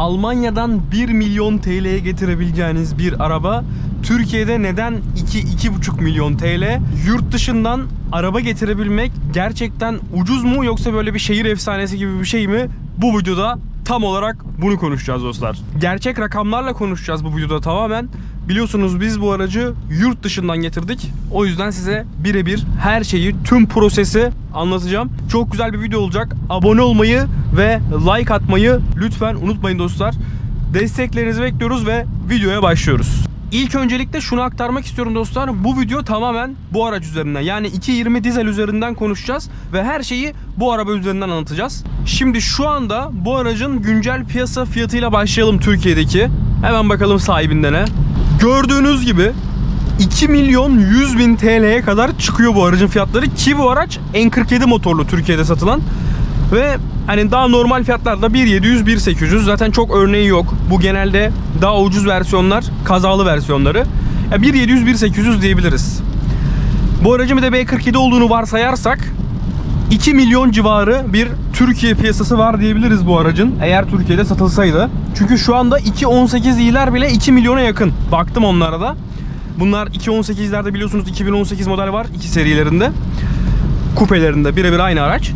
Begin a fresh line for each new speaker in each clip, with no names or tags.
Almanya'dan 1 milyon TL'ye getirebileceğiniz bir araba Türkiye'de neden 2-2,5 milyon TL? Yurt dışından araba getirebilmek gerçekten ucuz mu yoksa böyle bir şehir efsanesi gibi bir şey mi? Bu videoda tam olarak bunu konuşacağız dostlar. Gerçek rakamlarla konuşacağız bu videoda tamamen. Biliyorsunuz biz bu aracı yurt dışından getirdik. O yüzden size birebir her şeyi, tüm prosesi anlatacağım. Çok güzel bir video olacak. Abone olmayı ve like atmayı lütfen unutmayın dostlar. Desteklerinizi bekliyoruz ve videoya başlıyoruz. İlk öncelikle şunu aktarmak istiyorum dostlar. Bu video tamamen bu araç üzerinden yani 2.20 dizel üzerinden konuşacağız ve her şeyi bu araba üzerinden anlatacağız. Şimdi şu anda bu aracın güncel piyasa fiyatıyla başlayalım Türkiye'deki. Hemen bakalım sahibinden ne. Gördüğünüz gibi 2 milyon 100 bin TL'ye kadar çıkıyor bu aracın fiyatları ki bu araç N47 motorlu Türkiye'de satılan ve hani daha normal fiyatlarda 1700 1800 zaten çok örneği yok. Bu genelde daha ucuz versiyonlar, kazalı versiyonları. Ya 1700 1800 diyebiliriz. Bu aracın bir de B47 olduğunu varsayarsak 2 milyon civarı bir Türkiye piyasası var diyebiliriz bu aracın eğer Türkiye'de satılsaydı. Çünkü şu anda 2.18i'ler bile 2 milyona yakın. Baktım onlara da. Bunlar 2.18'lerde biliyorsunuz 2018 model var iki serilerinde. Kupelerinde birebir aynı araç.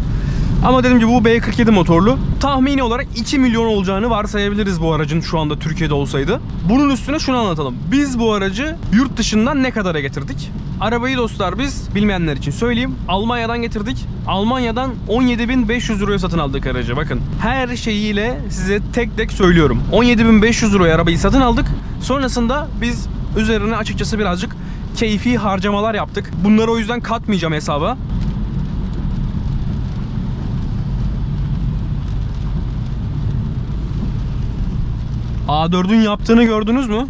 Ama dediğim gibi bu B47 motorlu. Tahmini olarak 2 milyon olacağını varsayabiliriz bu aracın şu anda Türkiye'de olsaydı. Bunun üstüne şunu anlatalım. Biz bu aracı yurt dışından ne kadara getirdik? Arabayı dostlar biz bilmeyenler için söyleyeyim. Almanya'dan getirdik. Almanya'dan 17.500 euroya satın aldık aracı. Bakın her şeyiyle size tek tek söylüyorum. 17.500 euroya arabayı satın aldık. Sonrasında biz üzerine açıkçası birazcık keyfi harcamalar yaptık. Bunları o yüzden katmayacağım hesaba. A4'ün yaptığını gördünüz mü?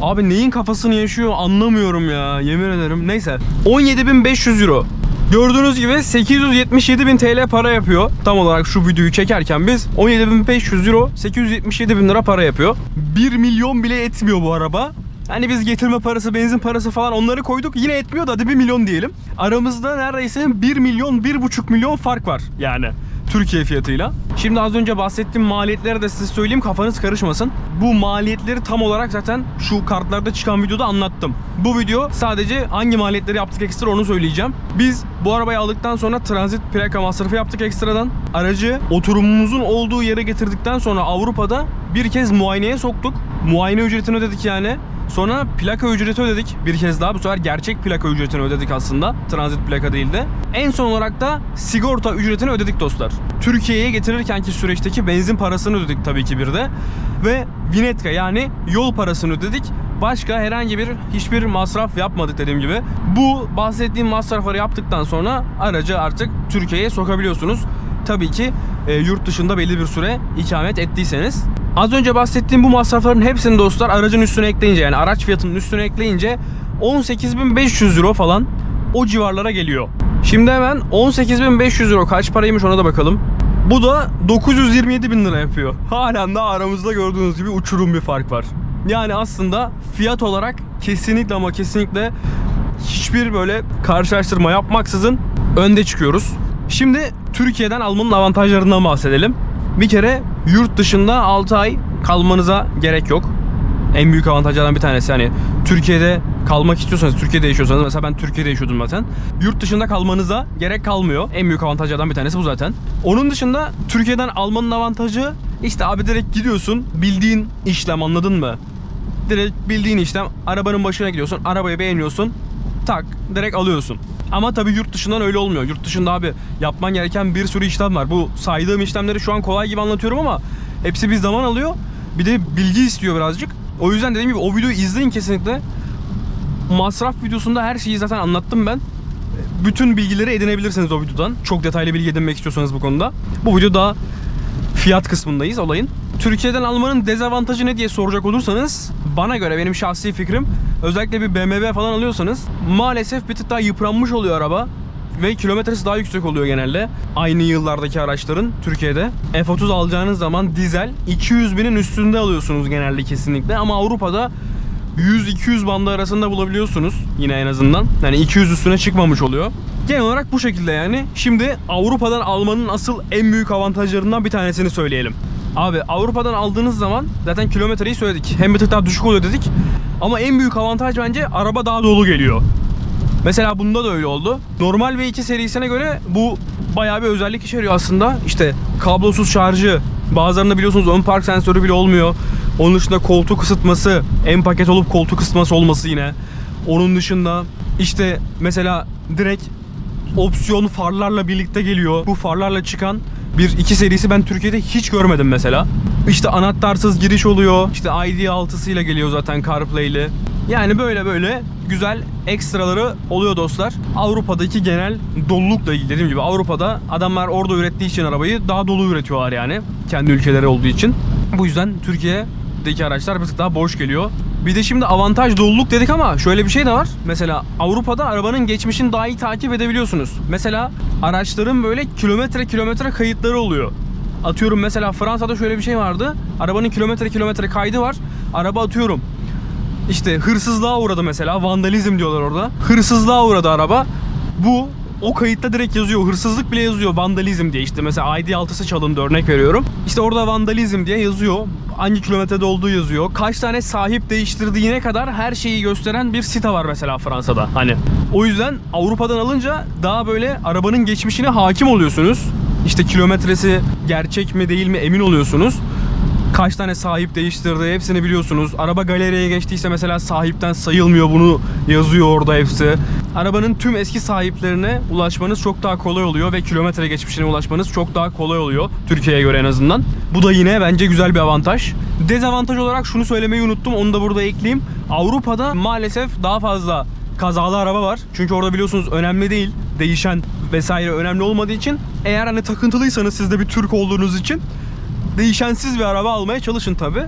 Abi neyin kafasını yaşıyor anlamıyorum ya yemin ederim. Neyse 17.500 euro. Gördüğünüz gibi 877.000 TL para yapıyor. Tam olarak şu videoyu çekerken biz 17.500 euro 877.000 lira para yapıyor. 1 milyon bile etmiyor bu araba. Hani biz getirme parası, benzin parası falan onları koyduk. Yine etmiyor da hadi 1 milyon diyelim. Aramızda neredeyse 1 milyon, 1,5 milyon fark var yani. Türkiye fiyatıyla. Şimdi az önce bahsettiğim maliyetleri de size söyleyeyim kafanız karışmasın. Bu maliyetleri tam olarak zaten şu kartlarda çıkan videoda anlattım. Bu video sadece hangi maliyetleri yaptık ekstra onu söyleyeceğim. Biz bu arabayı aldıktan sonra transit plaka masrafı yaptık ekstradan. Aracı oturumumuzun olduğu yere getirdikten sonra Avrupa'da bir kez muayeneye soktuk. Muayene ücretini ödedik yani. Sonra plaka ücreti ödedik bir kez daha. Bu sefer gerçek plaka ücretini ödedik aslında. Transit plaka değil de. En son olarak da sigorta ücretini ödedik dostlar. Türkiye'ye getirirkenki süreçteki benzin parasını ödedik tabii ki bir de. Ve vinetka yani yol parasını ödedik. Başka herhangi bir hiçbir masraf yapmadık dediğim gibi. Bu bahsettiğim masrafları yaptıktan sonra aracı artık Türkiye'ye sokabiliyorsunuz. Tabii ki e, yurt dışında belli bir süre ikamet ettiyseniz. Az önce bahsettiğim bu masrafların hepsini dostlar aracın üstüne ekleyince yani araç fiyatının üstüne ekleyince 18.500 euro falan o civarlara geliyor. Şimdi hemen 18.500 euro kaç paraymış ona da bakalım. Bu da 927 bin lira yapıyor. Halen daha aramızda gördüğünüz gibi uçurum bir fark var. Yani aslında fiyat olarak kesinlikle ama kesinlikle hiçbir böyle karşılaştırma yapmaksızın önde çıkıyoruz. Şimdi Türkiye'den almanın avantajlarından bahsedelim. Bir kere yurt dışında 6 ay kalmanıza gerek yok. En büyük avantajlardan bir tanesi hani Türkiye'de kalmak istiyorsanız, Türkiye'de yaşıyorsanız mesela ben Türkiye'de yaşıyordum zaten. Yurt dışında kalmanıza gerek kalmıyor. En büyük avantajlardan bir tanesi bu zaten. Onun dışında Türkiye'den almanın avantajı işte abi direkt gidiyorsun bildiğin işlem anladın mı? Direkt bildiğin işlem arabanın başına gidiyorsun, arabayı beğeniyorsun, tak direkt alıyorsun. Ama tabii yurt dışından öyle olmuyor. Yurt dışında abi yapman gereken bir sürü işlem var. Bu saydığım işlemleri şu an kolay gibi anlatıyorum ama hepsi bir zaman alıyor. Bir de bilgi istiyor birazcık. O yüzden dediğim gibi o videoyu izleyin kesinlikle. Masraf videosunda her şeyi zaten anlattım ben. Bütün bilgileri edinebilirsiniz o videodan. Çok detaylı bilgi edinmek istiyorsanız bu konuda. Bu video daha fiyat kısmındayız olayın. Türkiye'den almanın dezavantajı ne diye soracak olursanız bana göre benim şahsi fikrim özellikle bir BMW falan alıyorsanız maalesef bir tık daha yıpranmış oluyor araba ve kilometresi daha yüksek oluyor genelde. Aynı yıllardaki araçların Türkiye'de. F30 alacağınız zaman dizel 200 binin üstünde alıyorsunuz genelde kesinlikle ama Avrupa'da 100-200 bandı arasında bulabiliyorsunuz yine en azından. Yani 200 üstüne çıkmamış oluyor. Genel olarak bu şekilde yani. Şimdi Avrupa'dan almanın asıl en büyük avantajlarından bir tanesini söyleyelim. Abi Avrupa'dan aldığınız zaman zaten kilometreyi söyledik. Hem bir tık daha düşük oluyor dedik. Ama en büyük avantaj bence araba daha dolu geliyor. Mesela bunda da öyle oldu. Normal V2 serisine göre bu bayağı bir özellik içeriyor aslında. İşte kablosuz şarjı, bazılarında biliyorsunuz ön park sensörü bile olmuyor. Onun dışında koltuk ısıtması, en paket olup koltuk ısıtması olması yine. Onun dışında işte mesela direkt opsiyon farlarla birlikte geliyor. Bu farlarla çıkan bir iki serisi ben Türkiye'de hiç görmedim mesela. İşte anahtarsız giriş oluyor. İşte ID6'sıyla geliyor zaten CarPlay'li. Yani böyle böyle güzel ekstraları oluyor dostlar. Avrupa'daki genel dolulukla ilgili dediğim gibi Avrupa'da adamlar orada ürettiği için arabayı daha dolu üretiyorlar yani. Kendi ülkeleri olduğu için. Bu yüzden Türkiye'deki araçlar bir tık daha boş geliyor. Bir de şimdi avantaj doluluk dedik ama şöyle bir şey de var. Mesela Avrupa'da arabanın geçmişini daha iyi takip edebiliyorsunuz. Mesela araçların böyle kilometre kilometre kayıtları oluyor. Atıyorum mesela Fransa'da şöyle bir şey vardı. Arabanın kilometre kilometre kaydı var. Araba atıyorum işte hırsızlığa uğradı mesela. Vandalizm diyorlar orada. Hırsızlığa uğradı araba. Bu o kayıtta direkt yazıyor. Hırsızlık bile yazıyor vandalizm diye. İşte mesela ID6'sı çalındı örnek veriyorum. İşte orada vandalizm diye yazıyor. Hangi kilometrede olduğu yazıyor. Kaç tane sahip değiştirdiğine kadar her şeyi gösteren bir site var mesela Fransa'da. Hani o yüzden Avrupa'dan alınca daha böyle arabanın geçmişine hakim oluyorsunuz. İşte kilometresi gerçek mi değil mi emin oluyorsunuz kaç tane sahip değiştirdi hepsini biliyorsunuz. Araba galeriye geçtiyse mesela sahipten sayılmıyor bunu yazıyor orada hepsi. Arabanın tüm eski sahiplerine ulaşmanız çok daha kolay oluyor ve kilometre geçmişine ulaşmanız çok daha kolay oluyor Türkiye'ye göre en azından. Bu da yine bence güzel bir avantaj. Dezavantaj olarak şunu söylemeyi unuttum onu da burada ekleyeyim. Avrupa'da maalesef daha fazla kazalı araba var. Çünkü orada biliyorsunuz önemli değil. Değişen vesaire önemli olmadığı için eğer hani takıntılıysanız siz de bir Türk olduğunuz için değişensiz bir araba almaya çalışın tabi.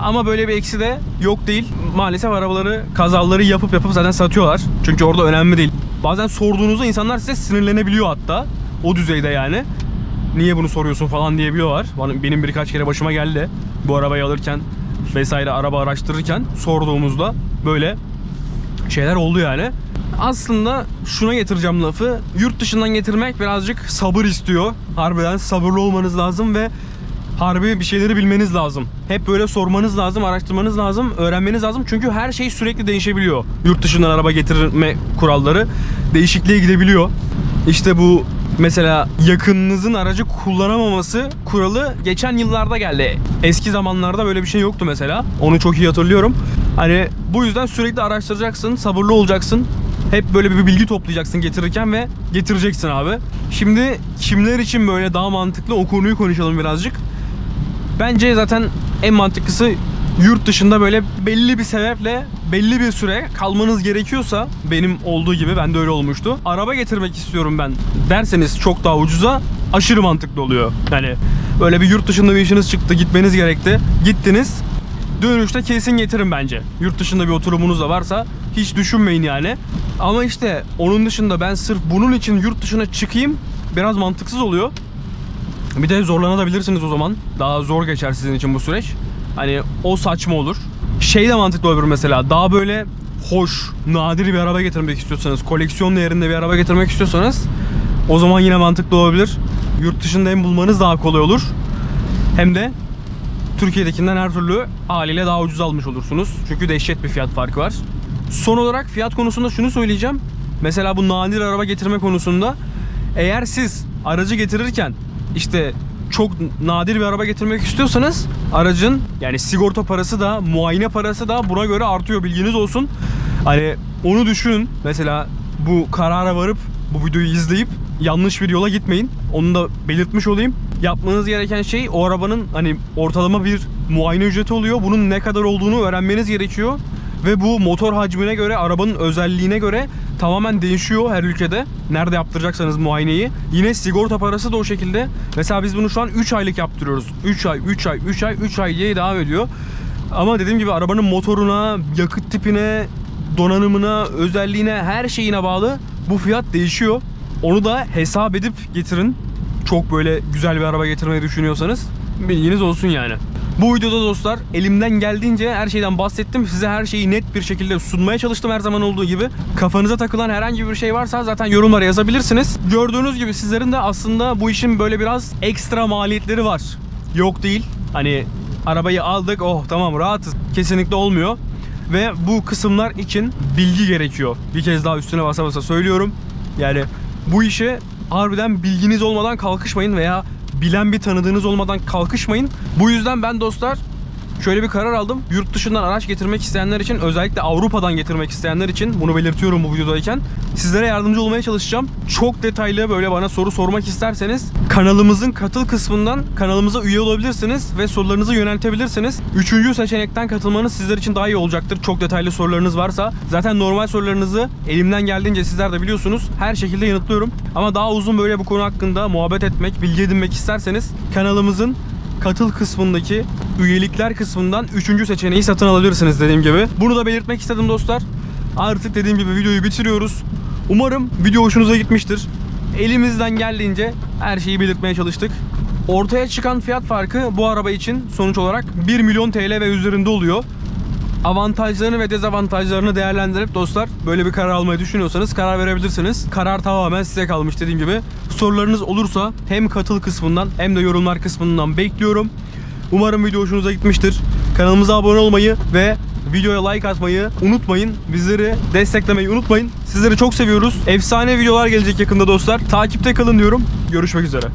Ama böyle bir eksi de yok değil. Maalesef arabaları kazaları yapıp yapıp zaten satıyorlar. Çünkü orada önemli değil. Bazen sorduğunuzda insanlar size sinirlenebiliyor hatta. O düzeyde yani. Niye bunu soruyorsun falan diyebiliyorlar. Benim birkaç kere başıma geldi. Bu arabayı alırken vesaire araba araştırırken sorduğumuzda böyle şeyler oldu yani. Aslında şuna getireceğim lafı. Yurt dışından getirmek birazcık sabır istiyor. Harbiden sabırlı olmanız lazım ve harbi bir şeyleri bilmeniz lazım. Hep böyle sormanız lazım, araştırmanız lazım, öğrenmeniz lazım. Çünkü her şey sürekli değişebiliyor. Yurt dışından araba getirme kuralları değişikliğe gidebiliyor. İşte bu mesela yakınınızın aracı kullanamaması kuralı geçen yıllarda geldi. Eski zamanlarda böyle bir şey yoktu mesela. Onu çok iyi hatırlıyorum. Hani bu yüzden sürekli araştıracaksın, sabırlı olacaksın. Hep böyle bir bilgi toplayacaksın getirirken ve getireceksin abi. Şimdi kimler için böyle daha mantıklı o konuyu konuşalım birazcık. Bence zaten en mantıklısı yurt dışında böyle belli bir sebeple belli bir süre kalmanız gerekiyorsa benim olduğu gibi ben de öyle olmuştu. Araba getirmek istiyorum ben derseniz çok daha ucuza aşırı mantıklı oluyor. Yani böyle bir yurt dışında bir işiniz çıktı gitmeniz gerekti. Gittiniz dönüşte kesin getirin bence. Yurt dışında bir oturumunuz da varsa hiç düşünmeyin yani. Ama işte onun dışında ben sırf bunun için yurt dışına çıkayım biraz mantıksız oluyor. Bir de zorlanabilirsiniz o zaman. Daha zor geçer sizin için bu süreç. Hani o saçma olur. Şey de mantıklı olabilir mesela. Daha böyle hoş, nadir bir araba getirmek istiyorsanız, koleksiyon değerinde bir araba getirmek istiyorsanız o zaman yine mantıklı olabilir. Yurt dışında hem bulmanız daha kolay olur. Hem de Türkiye'dekinden her türlü haliyle daha ucuz almış olursunuz. Çünkü dehşet bir fiyat farkı var. Son olarak fiyat konusunda şunu söyleyeceğim. Mesela bu nadir araba getirme konusunda eğer siz aracı getirirken işte çok nadir bir araba getirmek istiyorsanız aracın yani sigorta parası da muayene parası da buna göre artıyor bilginiz olsun. Hani onu düşünün. Mesela bu karara varıp bu videoyu izleyip yanlış bir yola gitmeyin. Onu da belirtmiş olayım. Yapmanız gereken şey o arabanın hani ortalama bir muayene ücreti oluyor. Bunun ne kadar olduğunu öğrenmeniz gerekiyor. Ve bu motor hacmine göre, arabanın özelliğine göre tamamen değişiyor her ülkede. Nerede yaptıracaksanız muayeneyi. Yine sigorta parası da o şekilde. Mesela biz bunu şu an 3 aylık yaptırıyoruz. 3 ay, 3 ay, 3 ay, 3 ay diye devam ediyor. Ama dediğim gibi arabanın motoruna, yakıt tipine, donanımına, özelliğine, her şeyine bağlı bu fiyat değişiyor. Onu da hesap edip getirin. Çok böyle güzel bir araba getirmeyi düşünüyorsanız bilginiz olsun yani. Bu videoda dostlar elimden geldiğince her şeyden bahsettim. Size her şeyi net bir şekilde sunmaya çalıştım her zaman olduğu gibi. Kafanıza takılan herhangi bir şey varsa zaten yorumlara yazabilirsiniz. Gördüğünüz gibi sizlerin de aslında bu işin böyle biraz ekstra maliyetleri var. Yok değil. Hani arabayı aldık oh tamam rahatız. Kesinlikle olmuyor. Ve bu kısımlar için bilgi gerekiyor. Bir kez daha üstüne basa basa söylüyorum. Yani bu işe harbiden bilginiz olmadan kalkışmayın veya bilen bir tanıdığınız olmadan kalkışmayın. Bu yüzden ben dostlar şöyle bir karar aldım. Yurt dışından araç getirmek isteyenler için özellikle Avrupa'dan getirmek isteyenler için bunu belirtiyorum bu videodayken sizlere yardımcı olmaya çalışacağım. Çok detaylı böyle bana soru sormak isterseniz kanalımızın katıl kısmından kanalımıza üye olabilirsiniz ve sorularınızı yöneltebilirsiniz. Üçüncü seçenekten katılmanız sizler için daha iyi olacaktır. Çok detaylı sorularınız varsa. Zaten normal sorularınızı elimden geldiğince sizler de biliyorsunuz. Her şekilde yanıtlıyorum. Ama daha uzun böyle bu konu hakkında muhabbet etmek, bilgi edinmek isterseniz kanalımızın katıl kısmındaki üyelikler kısmından 3. seçeneği satın alabilirsiniz dediğim gibi. Bunu da belirtmek istedim dostlar. Artık dediğim gibi videoyu bitiriyoruz. Umarım video hoşunuza gitmiştir. Elimizden geldiğince her şeyi belirtmeye çalıştık. Ortaya çıkan fiyat farkı bu araba için sonuç olarak 1 milyon TL ve üzerinde oluyor. Avantajlarını ve dezavantajlarını değerlendirip dostlar böyle bir karar almayı düşünüyorsanız karar verebilirsiniz. Karar tamamen size kalmış dediğim gibi. Sorularınız olursa hem katıl kısmından hem de yorumlar kısmından bekliyorum. Umarım video hoşunuza gitmiştir. Kanalımıza abone olmayı ve videoya like atmayı unutmayın. Bizleri desteklemeyi unutmayın. Sizleri çok seviyoruz. Efsane videolar gelecek yakında dostlar. Takipte kalın diyorum. Görüşmek üzere.